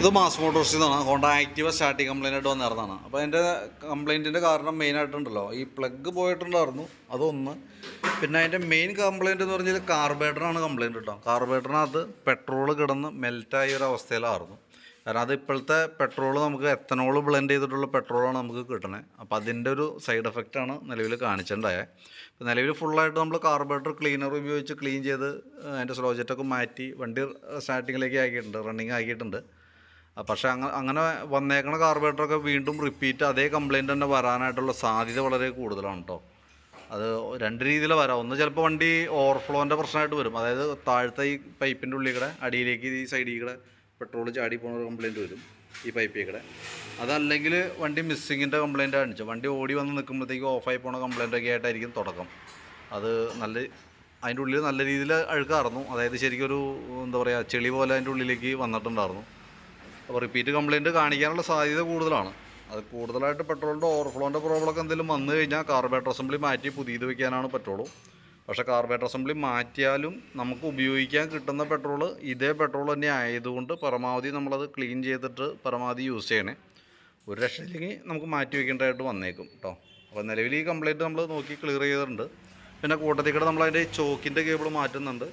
ഇത് മാസ് മോട്ടോർസിൽ നിന്നാണ് Honda Activa starting complaint ആയിട്ട് വന്നിരുന്നതാണ്. അപ്പോൾ അതിന്റെ കംപ്ലൈന്റിന്റെ കാരണം മെയിൻ മെയിനായിട്ടുണ്ടല്ലോ ഈ പ്ലഗ് പോയിട്ടുണ്ടായിരുന്നു. അതൊന്ന്. പിന്നെ അതിന്റെ മെയിൻ കംപ്ലൈന്റ് എന്ന് പറഞ്ഞാൽ കാർബേറ്ററാണ് കംപ്ലൈന്റ് കേട്ടോ കാർബേറ്ററിനകത്ത് പെട്രോൾ കിടന്ന് മെൽറ്റായ ഒരു അവസ്ഥയിലായിരുന്നു. കാരണം അത് ഇപ്പോഴത്തെ പെട്രോൾ നമുക്ക് എത്തനോൾ ബ്ലെൻഡ് ചെയ്തിട്ടുള്ള പെട്രോളാണ് നമുക്ക് കിട്ടണേ. അപ്പോൾ അതിന്റെ ഒരു സൈഡ് എഫക്റ്റാണ് നിലവിൽ കാണിച്ചിട്ടുണ്ടായത് അപ്പോൾ നിലവിൽ ഫുള്ളായിട്ട് നമ്മൾ കാർബറേറ്റർ ക്ലീനർ ഉപയോഗിച്ച് ക്ലീൻ ചെയ്ത് അതിന്റെ സ്ലോജറ്റൊക്കെ മാറ്റി വണ്ടി സ്റ്റാർട്ടിങ്ങിലേക്ക് ആക്കിയിട്ടുണ്ട് റണ്ണിങ് ആക്കിയിട്ടുണ്ട്. പക്ഷേ അങ്ങനെ അങ്ങനെ വന്നേക്കണ കാർബറേറ്ററൊക്കെ വീണ്ടും റിപ്പീറ്റ് അതേ കംപ്ലയിന്റ് തന്നെ വരാനായിട്ടുള്ള സാധ്യത വളരെ കൂടുതലാണ് കേട്ടോ അത് രണ്ട് രീതിയിൽ വരാം. ഒന്ന് ചിലപ്പോൾ വണ്ടി ഓവർഫ്ലോന്റെ പ്രശ്നമായിട്ട് വരും. അതായത് താഴത്തെ ഈ പൈപ്പിന്റെ ഉള്ളിൽ കൂടെ അടിയിലേക്ക് ഈ സൈഡിൽ കൂടെ പെട്രോൾ ചാടി പോകുന്ന കംപ്ലയിന്റ് വരും ഈ പൈപ്പിൽ കൂടെ അതല്ലെങ്കിൽ വണ്ടി മിസ്സിങ്ങിന്റെ കംപ്ലയിന്റ് കാണിച്ചു വണ്ടി ഓടി വന്ന് നിൽക്കുമ്പോഴത്തേക്ക് ഓഫായി പോണ കംപ്ലയിന്റൊക്കെ ആയിട്ടായിരിക്കും തുടക്കം. അത് നല്ല അതിന്റെ ഉള്ളിൽ നല്ല രീതിയിൽ അഴുക്കായിരുന്നു അതായത് ശരിക്കൊരു എന്താ പറയുക ചെളി പോലെ അതിന്റെ ഉള്ളിലേക്ക് വന്നിട്ടുണ്ടായിരുന്നു അപ്പോൾ റിപ്പീറ്റ് കംപ്ലയിന്റ് കാണിക്കാനുള്ള സാധ്യത കൂടുതലാണ്. അത് കൂടുതലായിട്ട് പെട്രോളിന്റെ ഓവർഫ്ലോന്റെ പ്രോബ്ലമൊക്കെ എന്തെങ്കിലും വന്നു കഴിഞ്ഞാൽ കാർബേറ്റർ അസംബ്ലി മാറ്റി പുതിയത് വെക്കാനാണ് പറ്റുള്ളൂ. പക്ഷേ കാർബേറ്റർ അസംബ്ലി മാറ്റിയാലും നമുക്ക് ഉപയോഗിക്കാൻ കിട്ടുന്ന പെട്രോൾ ഇതേ പെട്രോൾ തന്നെ ആയതുകൊണ്ട് പരമാവധി നമ്മളത് ക്ലീൻ ചെയ്തിട്ട് പരമാവധി യൂസ് ചെയ്യണേ. ഒരു രക്ഷയില്ലെങ്കിൽ നമുക്ക് മാറ്റി വെക്കേണ്ടതായിട്ട് വന്നേക്കും കേട്ടോ അപ്പോൾ നിലവിൽ ഈ കംപ്ലയിന്റ് നമ്മൾ നോക്കി ക്ലിയർ ചെയ്തിട്ടുണ്ട്. പിന്നെ കൂട്ടത്തിൽ കൂടെ നമ്മളതിന്റെ ചോക്കിന്റെ കേബിൾ മാറ്റുന്നുണ്ട്.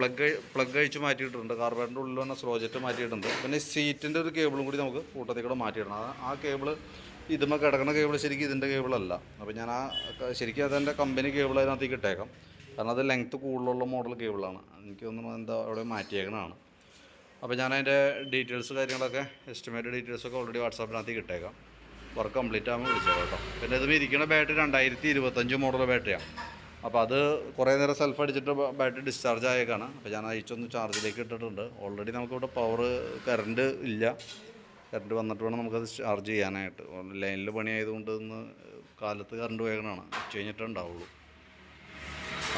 പ്ലഗ് പ്ലഗ് അഴിച്ച് മാറ്റിയിട്ടുണ്ട്. കാർബേറ്ററിന്റെ ഉള്ളിൽ വന്ന സ്ലോജറ്റ് മാറ്റിയിട്ടുണ്ട്. പിന്നെ സീറ്റിന്റെ ഒരു കേബിളും കൂടി നമുക്ക് കൂട്ടത്തിൽ കൂടെ മാറ്റിയിടണം. ആ- കേബിൾ ഇതുമ്മ കിടക്കുന്ന കേബിൾ ശരിക്കും ഇതിന്റെ കേബിളല്ല. അപ്പോൾ ഞാൻ ആ ശരിക്കും അതെന്റെ കമ്പനി കേബിൾ അതിനകത്തേക്ക് ഇട്ടേക്കാം. കാരണം അത് ലെങ്ത്ത് കൂടുതലുള്ള മോഡൽ കേബിളാണ് എനിക്ക് തോന്നുന്നു എന്താ അവിടെ മാറ്റിയേക്കണതാണ്. അപ്പോൾ ഞാൻ അതിന്റെ ഡീറ്റെയിൽസ് കാര്യങ്ങളൊക്കെ എസ്റ്റിമേറ്റ് ഡീറ്റെയിൽസൊക്കെ ഓൾറെഡി വാട്സാപ്പിനകത്തേക്ക് ഇട്ടേക്കാം. വർക്ക് കംപ്ലീറ്റ് ആകുമ്പോൾ വിളിച്ചോളാം കേട്ടോ. പിന്നെ ഇത് ഇരിക്കുന്ന ബാറ്ററി രണ്ടായിരത്തി ഇരുപത്തഞ്ച് മോഡൽ ബാറ്ററിയാണ് അപ്പോൾ അത് കുറേ നേരം സെൽഫ് അടിച്ചിട്ട് ബാറ്ററി ഡിസ്ചാർജ് ആയേക്കാണ്. അപ്പോൾ ഞാൻ അയച്ചൊന്ന് ചാർജിലേക്ക് ഇട്ടിട്ടുണ്ട്. ഓൾറെഡി നമുക്കിവിടെ പവർ കറണ്ട് ഇല്ല. കറണ്ട് വന്നിട്ട് വേണം നമുക്കത് ചാർജ് ചെയ്യാനായിട്ട്. ലൈനിൽ പണിയായതുകൊണ്ട് ഇന്ന് കാലത്ത് കറണ്ട് വേഗനാണ്. ഉച്ച കഴിഞ്ഞിട്ടേ ഉണ്ടാവുള്ളൂ.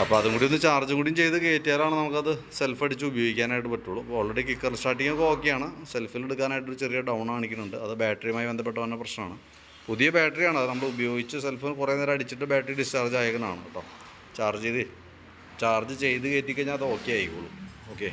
അപ്പോൾ അതും കൂടി ഒന്ന് ചാർജും കൂടിയും ചെയ്ത് കയറ്റിയാലാണ് നമുക്കത് സെൽഫ് അടിച്ച് ഉപയോഗിക്കാനായിട്ട് പറ്റുള്ളൂ. അപ്പോൾ ഓൾറെഡി കിക്കർ സ്റ്റാർട്ടിംഗ് ഒക്കെ ഓക്കെയാണ് സെൽഫിൽ എടുക്കാനായിട്ടൊരു ചെറിയ ഡൗൺ കാണിക്കുന്നുണ്ട്. അത് ബാറ്ററിയുമായി ബന്ധപ്പെട്ട തന്നെ പ്രശ്നമാണ്. പുതിയ ബാറ്ററിയാണ് അത് നമ്മൾ ഉപയോഗിച്ച് സെൽഫ് കുറേ നേരം അടിച്ചിട്ട് ബാറ്ററി ഡിസ്ചാർജ് ആയേക്കുന്നതാണ് കേട്ടോ. ചാർജ് ചെയ്ത് ചാർജ് ചെയ്ത് കയറ്റി കഴിഞ്ഞാൽ അത് ഓക്കെ ആയിക്കോളും. ഓക്കെ